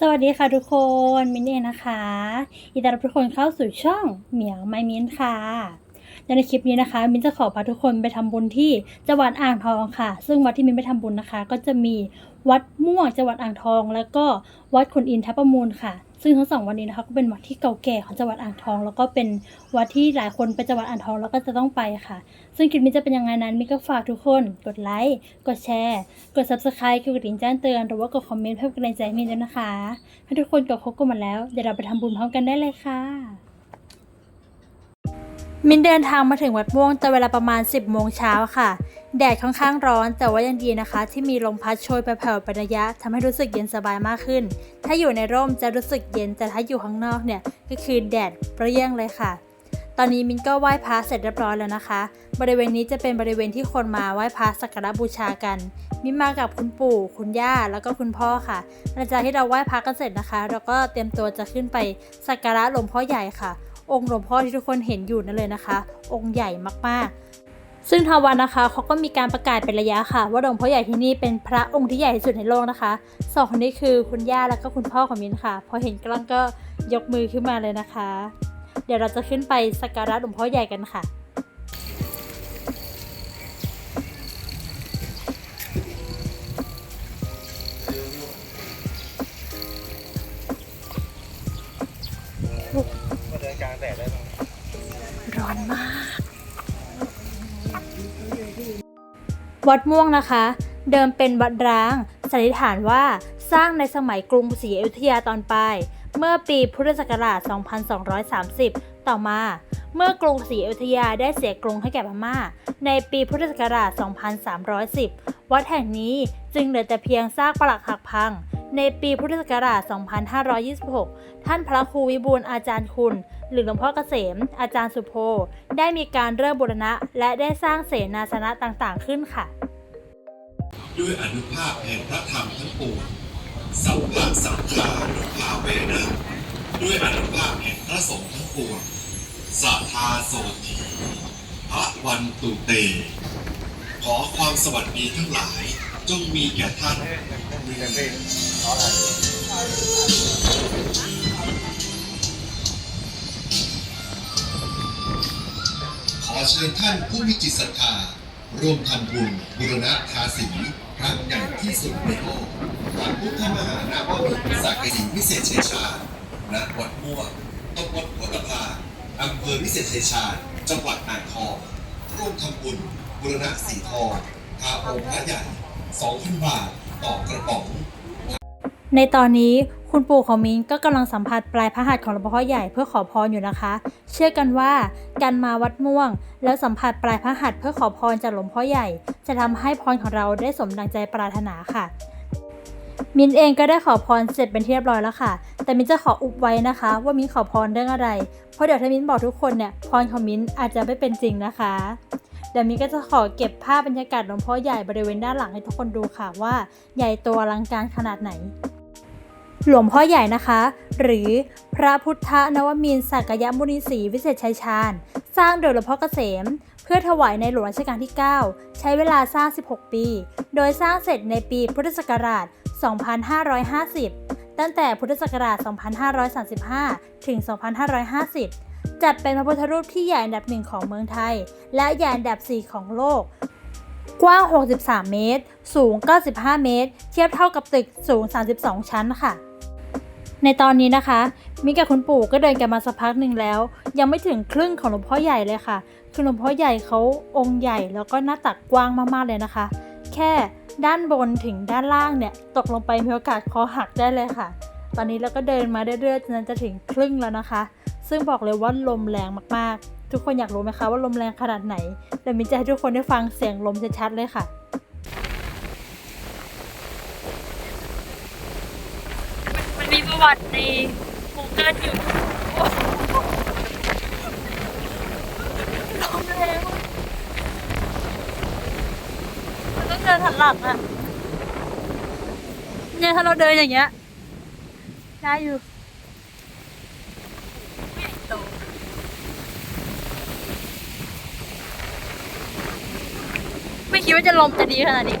สวัสดีค่ะทุกคน มินเองนะคะยินดีต้อนรับทุกคนเข้าสู่ช่องเหมียวไมมินค่ะในคลิปนี้นะคะ มินจะขอพาทุกคนไปทำบุญที่จังหวัดอ่างทองค่ะ ซึ่งวัดที่มินไปทำบุญนะคะ ก็จะมีวัดม่วงจังหวัดอ่างทอง แล้วก็วัดขุนอินทประมูลค่ะ ซึ่งทั้งสองวัดนี้นะคะก็เป็นวัดที่เก่าแก่ของจังหวัดอ่างทอง แล้วก็เป็นวัดที่หลายคนไปจังหวัดอ่างทองแล้วก็จะต้องไปค่ะ ซึ่งคลิปนี้จะเป็นยังไงนั้นมินก็ฝากทุกคน กดไลค์กดแชร์ กด subscribe กดกระดิ่งแจ้งเตือนหรือว่ากดคอมเมนต์เพื่อเป็นกำลังใจให้มินด้วยนะคะถ้ทุกคนกดคบกันมดแล้วเดี๋ยวเราไปทำบุญพร้อมกันได้เลยค่ะมินเดินทางมาถึงวัดม่วงแต่เวลาประมาณ 10โมงเช้าค่ะ แดดค่อนข้างร้อน แต่ว่ายังดีนะคะ ที่มีลมพัดโชยไปแผ่วๆเป็นระยะทำให้รู้สึกเย็นสบายมากขึ้น ถ้าอยู่ในร่มจะรู้สึกเย็นแต่ถ้าอยู่ข้างนอกเนี่ยก็คือแดดเปรี้ยงเลยค่ะ ตอนนี้มินก็ไหว้พระเสร็จเรียบร้อยแล้วนะคะ บริเวณนี้จะเป็นบริเวณที่คนมาไหว้พระสักการะบูชากัน มินมากับคุณปู่ คุณย่าแล้วก็คุณพ่อค่ะหลังจากที่เราไหว้พระกันเสร็จนะคะ เราก็เตรียมตัวจะขึ้นไปสักการะหลวงพ่อใหญ่ค่ะ องค์หลวงพ่อที่ทุกคนเห็นอยู่นั่นเลยนะคะ องค์ใหญ่มากๆ ซึ่งทางวันนะคะเขาก็มีการประกาศเป็นระยะค่ะ ว่าหลวงพ่อใหญ่ที่นี่เป็นพระองค์ที่ใหญ่ที่สุดในโลกนะคะสองคนนี้คือคุณย่าแล้วก็คุณพ่อของมินค่ะ พอเห็นกล้องก็ยกมือขึ้นมาเลยนะคะ เดี๋ยวเราจะขึ้นไปสักการะหลวงพ่อใหญ่กันค่ะ วัดม่วงนะคะ เดิมเป็นวัดร้าง สันนิษฐานว่าสร้างในสมัยกรุงศรีอยุธยาตอนปลาย เมื่อปีพุทธศักราช 2230 ต่อมา เมื่อกรุงศรีอยุธยาได้เสียกรุงให้แก่พม่า ในปีพุทธศักราช 2310 วัดแห่งนี้จึงเหลือแต่เพียงซากปรักหักพัง ในปีพุทธศักราช 2526 ท่านพระครูวิบูลอาจารย์คุณ หรือหลวงพ่อเกษม อาจารย์สุโพได้มีการเริ่มบูรณะ และได้สร้างเสนาสนะต่างๆขึ้นค่ะ ด้วยอนุภาพแห่งพระธรรมทั้งปวงสัพพะสังฆานุภาเวนะด้วยอนุภาพแห่งพระสงฆ์ทั้งปวงสัทธาโสถีพระวันตุเต ขอความสวัสดีทั้งหลายจงมีแก่ท่าน เชิญท่านผู้มีจิตศรัทธา ร่วมทำบุญบุรณะทาสีพระใหญ่ที่สุดในโลกวัดพุทธมหานาวมิตรสากดีวิเศษชัยชาญณวัดม่วงตำบลหัวตะพาอำเภอวิเศษชัยชาญจังหวัดอ่างทอง ร่วมทำบุญบุรณะสีทองทาองค์พระใหญ่2,000บาทต่อกระป๋องในตอนนี้ คุณปู่ของมินก็กำลังสัมผัสปลายพระหัตถ์ของหลวงพ่อใหญ่เพื่อขอพรอยู่นะคะ เชื่อกันว่าการมาวัดม่วง แล้วสัมผัสปลายพระหัตถ์เพื่อขอพรจากหลวงพ่อใหญ่ จะทำให้พรของเราได้สมดังใจปรารถนาค่ะ มินเองก็ได้ขอพรเสร็จเป็นที่เรียบร้อยแล้วค่ะ แต่มินจะขออุบไว้นะคะ ว่ามินขอพรเรื่องอะไร เพราะเดี๋ยวถ้ามินบอกทุกคนเนี่ยพรของมินอาจจะไม่เป็นจริงนะคะเดี๋ยวมินก็จะขอเก็บภาพบรรยากาศหลวงพ่อใหญ่บริเวณด้านหลังให้ทุกคนดูค่ะว่า ใหญ่โตอลังการขนาดไหน หลวงพ่อใหญ่นะคะ หรือพระพุทธนวมินสักยมุนีศรีวิเศษชัยชาญ สร้างโดยหลวงพ่อเกษม เพื่อถวายในหลวงรัชกาลที่ 9 ใช้เวลาสร้าง 16 ปี โดยสร้างเสร็จในปีพุทธศักราช 2550 ตั้งแต่พุทธศักราช 2535 ถึง 2550 จัดเป็นพระพุทธรูปที่ใหญ่อันดับหนึ่งของเมืองไทย และใหญ่อันดับ 4 ของโลกกว้าง 63 เมตร สูง 95 เมตร เทียบเท่ากับตึกสูง 32 ชั้นค่ะ ในตอนนี้นะคะมิกับคุณปู่ก็เดินกันมาสักพักหนึ่งแล้ว ยังไม่ถึงครึ่งของหลวงพ่อใหญ่เลยค่ะ คือหลวงพ่อใหญ่เขาองค์ใหญ่แล้วก็หน้าตักกว้างมากๆเลยนะคะ แค่ด้านบนถึงด้านล่างเนี่ยตกลงไปมีโอกาสคอหักได้เลยค่ะ ตอนนี้เราก็เดินมาเรื่อยๆจนจะถึงครึ่งแล้วนะคะ ซึ่งบอกเลยว่าลมแรงมากๆ ทุกคนอยากรู้ไหมคะว่าลมแรงขนาดไหนเดี๋ยวมิจะให้ทุกคนได้ฟังเสียงลมชัดๆเลยค่ะ มันมีประวัติใน Google อยู่ลมแรงมันต้องเดินหันหลังอะเนี่ยถ้าเราเดินอย่างเงี้ยได้อยู่ไม่คิดว่าจะลมจะดีขนาดนี้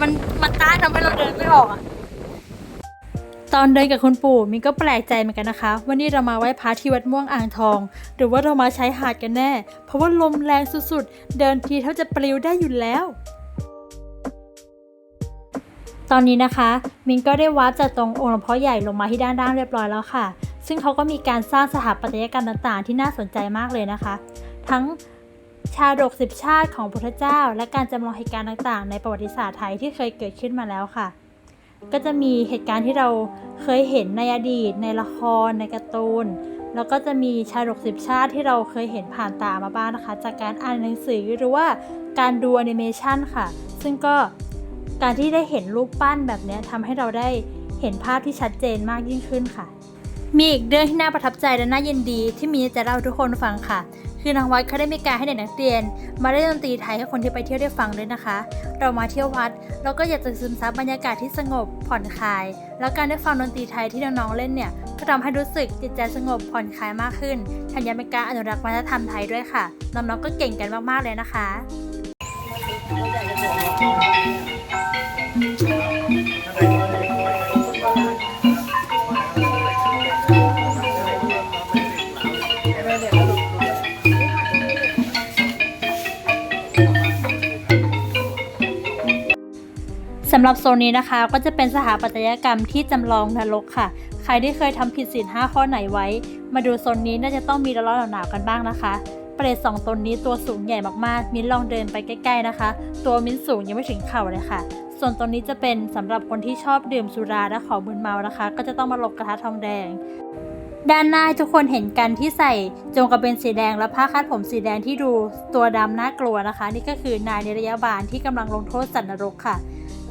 มันมันต้านทำให้เราเดินไม่ ออกอะตอนเดินกับคุณปู่มินก็แปลกใจเหมือนกันนะคะว่านี่เรามาไหว้พระที่วัดม่วงอ่างทอง หรือว่าเรามาใช้หาดกันแน่ เพราะว่าลมแรงสุดๆ เดินทีเท่าจะปลิวได้อยู่แล้ว ตอนนี้นะคะ มินก็ได้วัดจากตรงองค์หลวงพ่อใหญ่ลงมาที่ด้านล่างเรียบร้อยแล้วค่ะ ซึ่งเขาก็มีการสร้างสถาปัตยกรรมต่างๆ ที่น่าสนใจมากเลยนะคะ ทั้งชาดกสิบชาติของพุทธเจ้า และการจำลองเหตุการณ์ต่างๆ ในประวัติศาสตร์ไทยที่เคยเกิดขึ้นมาแล้วค่ะ ก็จะมีเหตุการณ์ที่เราเคยเห็นในอดีต ในละคร ในการ์ตูน แล้วก็จะมีชาดกสิบชาติที่เราเคยเห็นผ่านตามาบ้างนะคะ จากการอ่านหนังสือหรือว่าการดูแอนิเมชันค่ะ ซึ่งก็การที่ได้เห็นรูปปั้นแบบนี้ทำให้เราได้เห็นภาพที่ชัดเจนมากยิ่งขึ้นค่ะ มีอีกเรื่องที่น่าประทับใจและน่ายินดีที่มีจะเล่าทุกคนฟังค่ะ คือทางวัดเขาได้มีการให้เด็กนักเรียน มาเล่นดนตรีไทยให้คนที่ไปเที่ยวได้ฟังด้วยนะคะ เรามาเที่ยววัดเราก็อยากจะซึมซับบรรยากาศที่สงบผ่อนคลาย แล้วการได้ฟังดนตรีไทยที่น้องๆเล่นเนี่ยก็ทำให้รู้สึกจิตใจสงบผ่อนคลายมากขึ้นแถมยังเป็นการอนุรักษ์วัฒนธรรมไทยด้วยค่ะน้องๆก็เก่งกันมากๆเลยนะคะ สำหรับโซนนี้นะคะ ก็จะเป็นสถาปัตยกรรมที่จำลองนรกค่ะ ใครที่เคยทำผิดศีล5ข้อไหนไว้ มาดูโซนนี้น่าจะต้องมีร้อนหนาวๆกันบ้างนะคะ เปรตสองตนนี้ตัวสูงใหญ่มากๆ มิ้นลองเดินไปใกล้ๆนะคะ ตัวมิ้นสูงยังไม่ถึงเข่าเลยค่ะ ส่วนตรงนี้จะเป็นสำหรับคนที่ชอบดื่มสุราและขอมึนเมานะคะ ก็จะต้องมาหลบกระทะทองแดงด้านหน้าทุกคนเห็นกันที่ใส่จงกระเบนสีแดงและผ้าคาดผมสีแดงที่ดูตัวดำน่ากลัวนะคะ นี่ก็คือนายในิรยาบาลที่กำลังลงโทษสัตว์นรกค่ะ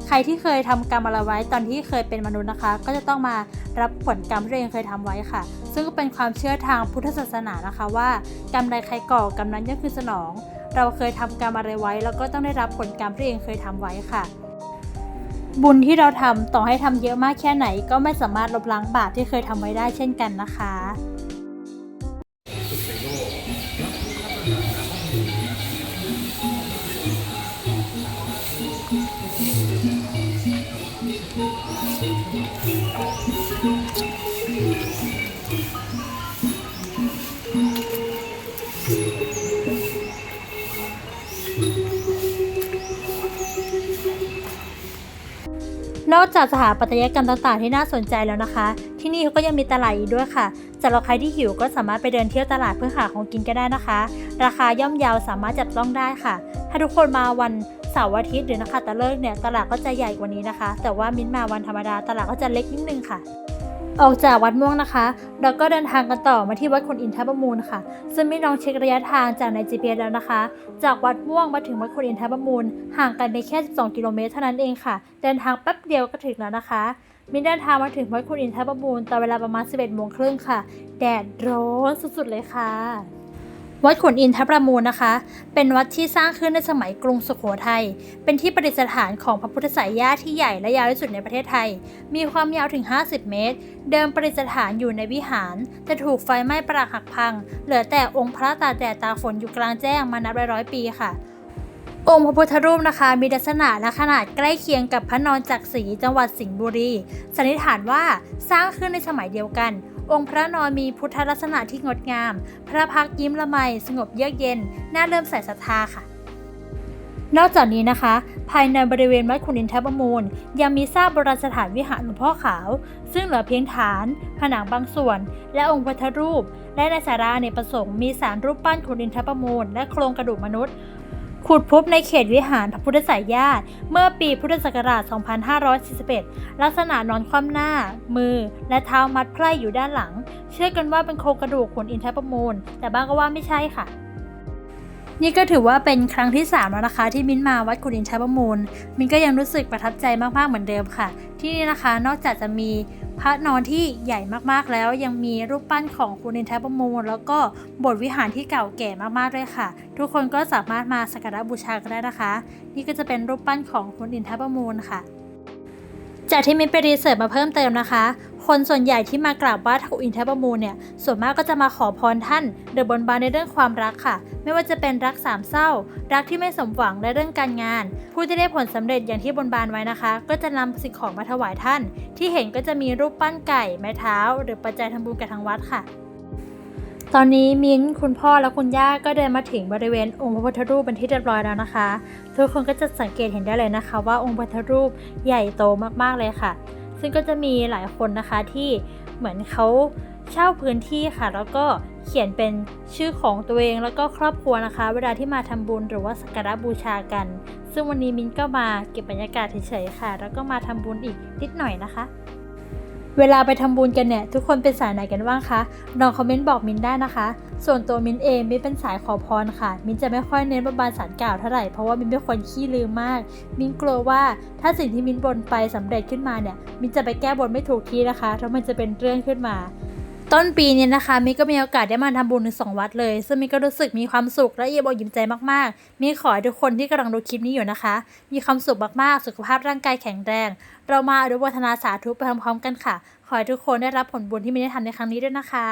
ใครที่เคยทำกรรมอะไรไว้ตอนที่เคยเป็นมนุษย์นะคะ ก็จะต้องมารับผลกรรมที่ตัวเองเคยทำไว้ค่ะ ซึ่งก็เป็นความเชื่อทางพุทธศาสนานะคะ ว่ากรรมใดใครก่อกรรมนั้นย่อมคือสนอง เราเคยทำกรรมอะไรไว้ แล้วก็ต้องได้รับผลกรรมที่ตัวเองเคยทำไว้ค่ะ บุญที่เราทำต่อให้ทำเยอะมากแค่ไหน ก็ไม่สามารถลบล้างบาปที่เคยทำไว้ได้เช่นกันนะคะ นอกจากสถาปัตยกรรมต่างๆ ที่น่าสนใจแล้วนะคะ ที่นี่เขาก็ยังมีตลาดอีกด้วยค่ะสำหรับใครที่หิวก็สามารถไปเดินเที่ยวตลาดเพื่อหาของกินก็ได้นะคะ ราคาย่อมเยาวสามารถจับต้องได้ค่ะ ถ้าทุกคนมาวันเสาร์อาทิตย์หรือนะคะตะเลิกเนี่ยตลาดก็จะใหญ่กว่านี้นะคะ แต่ว่ามิ้นมาวันธรรมดาตลาดก็จะเล็กนิดนึงค่ะ ออกจากวัดม่วงนะคะ เราก็เดินทางกันต่อมาที่วัดขุนอินทประมูลค่ะ ซึ่งไม่ลองเช็คระยะทางจากใน GPS แล้วนะคะ จากวัดม่วงมาถึงวัดขุนอินทประมูล ห่างกันไปแค่ 12 กิโลเมตรเท่านั้นเองค่ะ เดินทางแป๊บเดียวก็ถึงแล้วนะคะมินเดินทางมาถึงวัดขุนอินทประมูลตอนเวลาประมาณ 11โมงครึ่งค่ะ แดดร้อนสุดๆเลยค่ะ วัดขุนอินทประมูลนะคะ เป็นวัดที่สร้างขึ้นในสมัยกรุงสุโขทัย เป็นที่ประดิษฐานของพระพุทธสายญาติที่ใหญ่และยาวที่สุดในประเทศไทย มีความยาวถึง 50 เมตร เดิมประดิษฐานอยู่ในวิหาร แต่ถูกไฟไหม้ปรักหักพัง เหลือแต่องค์พระตาแดดตาฝนอยู่กลางแจ้งมานับร้อยปีค่ะองค์พระพุทธรูปนะคะมีลักษณะและขนาดใกล้เคียงกับพระนอนจักรีจังหวัดสิงห์บุรีสันนิษฐานว่าสร้างขึ้นในสมัยเดียวกัน องค์พระนอนมีพุทธลักษณะที่งดงาม พระพักยิ้มละไมสงบเยือกเย็น น่าเริ่มใส่ศรัทธาค่ะ นอกจากนี้นะคะ ภายในบริเวณวัดขุนอินทรประมูล ยังมีซากโบราณสถานวิหารหลวงพ่อขาว ซึ่งเหลือเพียงฐาน ผนังบางส่วน และองค์พระทธรูป และในสาราอเนประสงค์มีสารรูปปั้นขุนอินทรประมูล และโครงกระดูกมนุษย์ ขุดพบในเขตวิหารพระพุทธสายญาติ เมื่อปีพุทธศักราช 2541 ลักษณะนอนคว่ำหน้า มือ และเท้ามัดไพร่อยู่ด้านหลัง เชื่อกันว่าเป็นโครงกระดูกขุนอินทรประมูล แต่บางก็ว่าไม่ใช่ค่ะ นี่ก็ถือว่าเป็นครั้งที่ 3 แล้วนะคะ ที่มิ้นมาวัดขุนอินทรประมูล มิ้นก็ยังรู้สึกประทับใจมากๆเหมือนเดิมค่ะ ที่นี่นะคะนอกจากจะมี พระนอนที่ใหญ่มากๆแล้วยังมีรูปปั้นของขุนอินทประมูล แล้วก็บทวิหารที่เก่าแก่มากๆด้วยค่ะ ทุกคนก็สามารถมาสักการะบูชากันได้นะคะ นี่ก็จะเป็นรูปปั้นของขุนอินทประมูลค่ะ จากที่มินไปรีเสิร์ชมาเพิ่มเติมนะคะ คนส่วนใหญ่ที่มากราบไหว้ท้าอินทประมูลเนี่ย ส่วนมากก็จะมาขอพรท่านเดอบนบานในเรื่องความรักค่ะ ไม่ว่าจะเป็นรักสามเศร้า รักที่ไม่สมหวังและเรื่องการงาน ผู้ที่ได้ผลสำเร็จอย่างที่บนบานไว้นะคะ ก็จะนำสิ่งของมาถวายท่าน ที่เห็นก็จะมีรูปปั้นไก่ ไม้เท้า หรือปัจจัยทำบุญกับทางวัดค่ะ ตอนนี้มิ้นคุณพ่อและคุณย่าก็เดินมาถึงบริเวณองค์พระพุทธรูปเป็นที่เรียบร้อยแล้วนะคะ ทุกคนก็จะสังเกตเห็นได้เลยนะคะ ว่าองค์พระพุทธรูปใหญ่โตมากๆเลยค่ะ ซึ่งก็จะมีหลายคนนะคะที่เหมือนเขาเช่าพื้นที่ค่ะ แล้วก็เขียนเป็นชื่อของตัวเองแล้วก็ครอบครัวนะคะ เวลาที่มาทำบุญหรือว่าสักการะบูชากัน ซึ่งวันนี้มิ้นก็มาเก็บบรรยากาศเฉยๆค่ะ แล้วก็มาทำบุญอีกนิดหน่อยนะคะ เวลาไปทำบุญกันเนี่ย ทุกคนเป็นสายไหนกันบ้างคะลองคอมเมนต์บอกมินได้นะคะ ส่วนตัวมินเองมินเป็นสายขอพรค่ะ มินจะไม่ค่อยเน้นบนบานสารกล่าวเท่าไหร่เพราะว่ามินเป็นคนขี้ลืมมาก มินกลัวว่าถ้าสิ่งที่มินบนไปสำเร็จขึ้นมาเนี่ยมินจะไปแก้บนไม่ถูกที่นะคะแล้วมันจะเป็นเรื่องขึ้นมาต้นปีนี้นะคะมินก็มีโอกาสได้มาทำบุญถึงสองวัดเลย ซึ่งมินก็รู้สึกมีความสุขและเอียบอกยิ้มใจมากๆมินขอให้ทุกคนที่กำลังดูคลิปนี้อยู่นะคะ มีความสุขมากๆ สุขภาพร่างกายแข็งแรง เรามาอนุโมทนาสาธุไปพร้อมๆกันค่ะ ขอให้ทุกคนได้รับผลบุญที่มิได้ทำในครั้งนี้ด้วยนะคะ